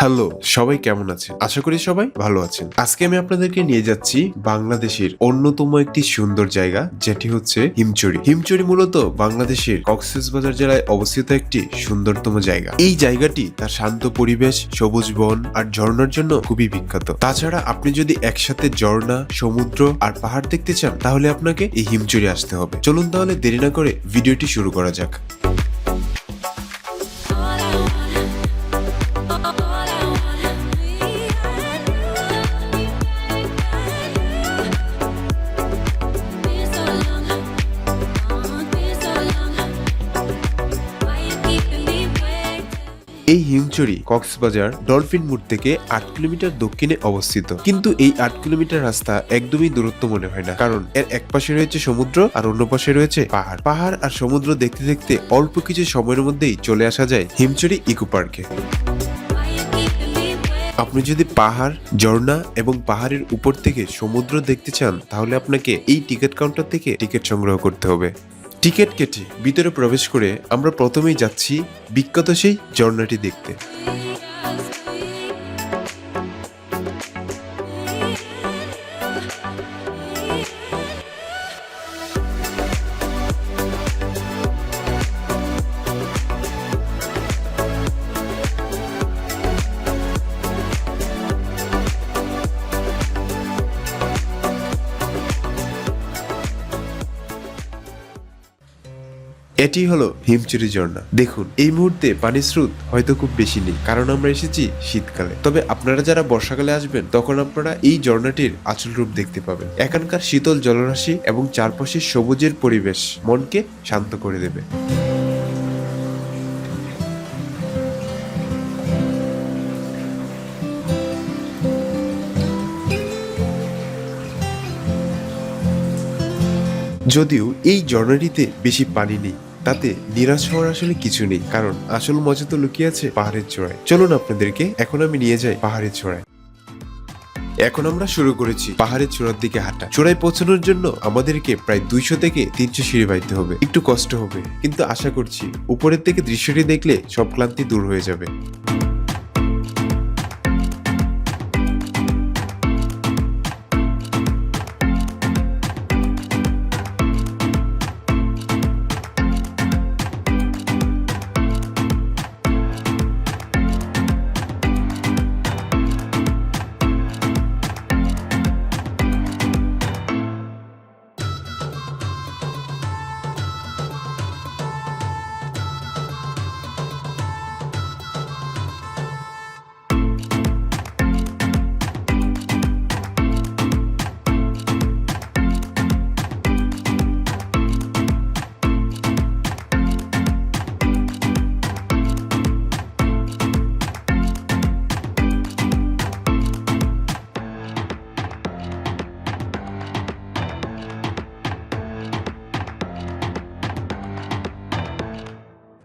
Hello, সবাই কেমন আছেন? আশা করি সবাই ভালো আছেন। আজকে আমি আপনাদেরকে নিয়ে যাচ্ছি বাংলাদেশের অন্যতম একটি সুন্দর জায়গা, যেটি হচ্ছে হিমচুরি। হিমচুরি মূলত বাংলাদেশের কক্সবাজার জেলায় অবস্থিত একটি সুন্দরতম জায়গা। এই জায়গাটি তার শান্ত পরিবেশ, সবুজ বন আর ঝর্ণার জন্য খুবই বিখ্যাত। তাছাড়া আপনি যদি একসাথে ঝর্ণা, সমুদ্র আর পাহাড় দেখতে চান, তাহলে আপনাকে এই হিমচুরি আসতে হবে। চলুন তাহলে দেরি না করে ভিডিওটি শুরু করা যাক। এই হিমচুরি কক্সবাজার ডলফিন মুড থেকে আট কিলোমিটার দক্ষিণে অবস্থিত। কিন্তু এই আট কিলোমিটার রাস্তা একদমই দূরত্ব মনে হয় না, কারণ এর এক পাশে রয়েছে সমুদ্র আর অন্য পাশে রয়েছে পাহাড়। পাহাড় আর সমুদ্র দেখতে দেখতে অল্প কিছু সময়ের মধ্যেই চলে আসা যায় হিমচুরি ইকো পার্কে। আপনি যদি পাহাড়, ঝর্ণা এবং পাহাড়ের উপর থেকে সমুদ্র দেখতে চান, তাহলে আপনাকে এই টিকিট কাউন্টার থেকে টিকিট সংগ্রহ করতে হবে। টিকিট কেটে ভিতরে প্রবেশ করে আমরা প্রথমেই যাচ্ছি বিখ্যাত সেই ঝর্ণাটি দেখতে। এটি হলো হিমচুরি ঝর্ণা। দেখুন, এই মুহূর্তে পানির স্রোত হয়তো খুব বেশি নেই, কারণ আমরা এসেছি শীতকালে। তবে আপনারা যারা বর্ষাকালে আসবেন, তখন আপনারা এই ঝর্ণাটির আচল রূপ দেখতে পাবেন। এখানকার শীতল জলরাশি এবং চারপাশের সবুজের পরিবেশ মনকে শান্ত করে দেবে। যদিও এই ঝর্ণাটিতে বেশি পানি নেই তাতে নিরাশ হওয়ার আসলে কিছু নেই, কারণ আসল মজা তো লুকিয়ে আছে পাহাড়ের চূড়ায়। চলুন আপনাদেরকে এখন আমি নিয়ে যাই পাহাড়ের চূড়ায়। এখন আমরা শুরু করেছি পাহাড়ের চূড়ার দিকে হাঁটা। চূড়ায় পৌঁছানোর জন্য আমাদেরকে প্রায় দুইশো থেকে তিনশো সিঁড়ি বাইতে হবে। একটু কষ্ট হবে, কিন্তু আশা করছি উপরের থেকে দৃশ্যটি দেখলে সব ক্লান্তি দূর হয়ে যাবে।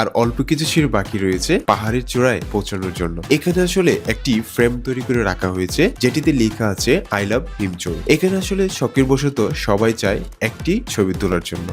আর অল্প কিছু সিঁড়ি বাকি রয়েছে পাহাড়ের চূড়ায় পৌঁছানোর জন্য। এখানে আসলে একটি ফ্রেম তৈরি করে রাখা হয়েছে, যেটিতে লেখা আছে, আই লাভ হিমচুর এখানে আসলে শখের বশত সবাই চায় একটি ছবি তোলার জন্য।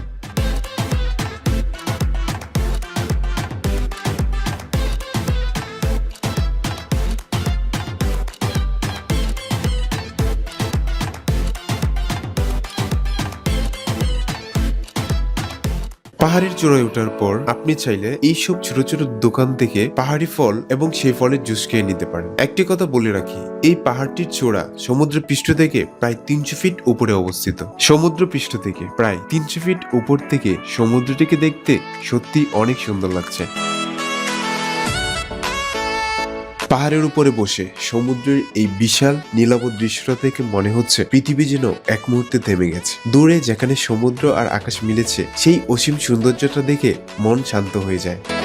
পাহাড়ের চূড়ায় ওঠার পর আপনি চাইলে এইসব ছোট ছোট দোকান থেকে পাহাড়ি ফল এবং সেই ফলের জুস খেয়ে নিতে পারেন। একটি কথা বলে রাখি, এই পাহাড়টির চূড়া সমুদ্র পৃষ্ঠ থেকে প্রায় তিনশো ফিট উপরে অবস্থিত। সমুদ্র পৃষ্ঠ থেকে প্রায় তিনশো ফিট উপর থেকে সমুদ্রটিকে দেখতে সত্যি অনেক সুন্দর লাগছে। পাহাড়ের উপরে বসে সমুদ্রের এই বিশাল নীলাভ দৃশ্যটা থেকে মনে হচ্ছে পৃথিবী যেন এক মুহূর্তে থেমে গেছে। দূরে যেখানে সমুদ্র আর আকাশ মিলেছে, সেই অসীম সৌন্দর্যটা দেখে মন শান্ত হয়ে যায়।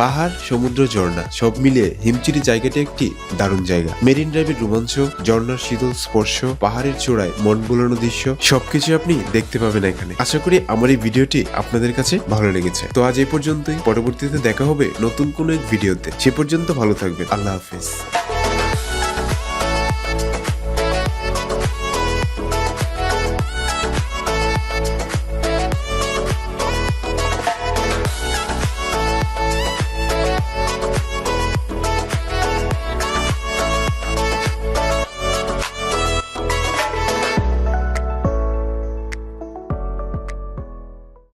পাহাড়, সমুদ্র, ঝর্ণা, সব মিলিয়ে হিমচিরি জায়গাটি একটি দারুণ জায়গা। মেরিন ড্রাইভের রোমাঞ্চ, ঝর্ণার শীতল স্পর্শ, পাহাড়ের চূড়ায় মন বোলানো দৃশ্য, সবকিছু আপনি দেখতে পাবেন এখানে। আশা করি আমার এই ভিডিওটি আপনাদের কাছে ভালো লেগেছে। তো আজ এই পর্যন্তই। পরবর্তীতে দেখা হবে নতুন কোনো এক ভিডিওতে। সে পর্যন্ত ভালো থাকবেন। আল্লাহ হাফিজ।